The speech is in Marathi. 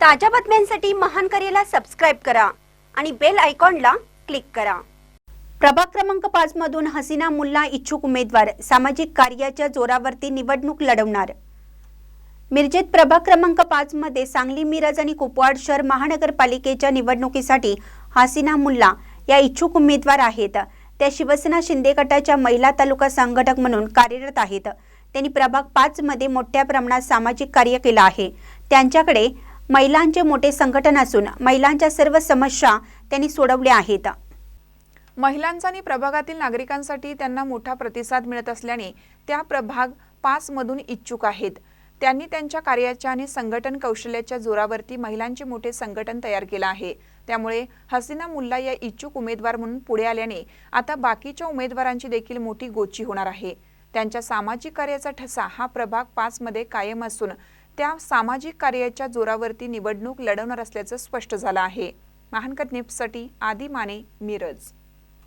ताज्या बातम्यांसाठी महान करेला सबस्क्राईब करा आणि बेल आयकॉनला क्लिक करा. प्रभाग क्रमांक पाच मधून हसीना मुल्ला इच्छुक उमेदवार सामाजिक कार्याच्या जोरावरती निवडणूक लढवणार. मिरजेत प्रभाग क्रमांक पाच मध्ये सांगली मिरज आणि कुपवाड शहर महानगरपालिकेच्या निवडणुकीसाठी हसीना मुल्ला या इच्छुक उमेदवार आहेत. त्या शिवसेना शिंदे गटाच्या महिला तालुका संघटक म्हणून कार्यरत आहेत. त्यांनी प्रभाग पाच मध्ये मोठ्या प्रमाणात सामाजिक कार्य केलं आहे. त्यांच्याकडे महिलांचे मोठे संघटन असून महिलांच्या सर्व समस्या त्यांनी सोडवल्या आहेत. महिलांचा आणि प्रभागातील नागरिकांसाठी त्यांना मोठा प्रतिसाद मिळत असल्याने त्या प्रभाग पाच मधून इच्छुक आहेत. त्यांनी त्यांच्या कार्याच्या आणि संघटन कौशल्याच्या जोरावरती महिलांचे मोठे संघटन तयार केलं आहे. त्यामुळे हसीना मुल्ला या इच्छुक उमेदवार म्हणून पुढे आल्याने आता बाकीच्या उमेदवारांची देखील मोठी गोची होणार आहे. त्यांच्या सामाजिक कार्याचा ठसा हा प्रभाग पाच मध्ये कायम असून त्या सामाजिक कार्याच्या जोरावरती निवडणूक लढवणार असल्याचं स्पष्ट झालं आहे. महानकर निप्ससाठी आदी माने मिरज.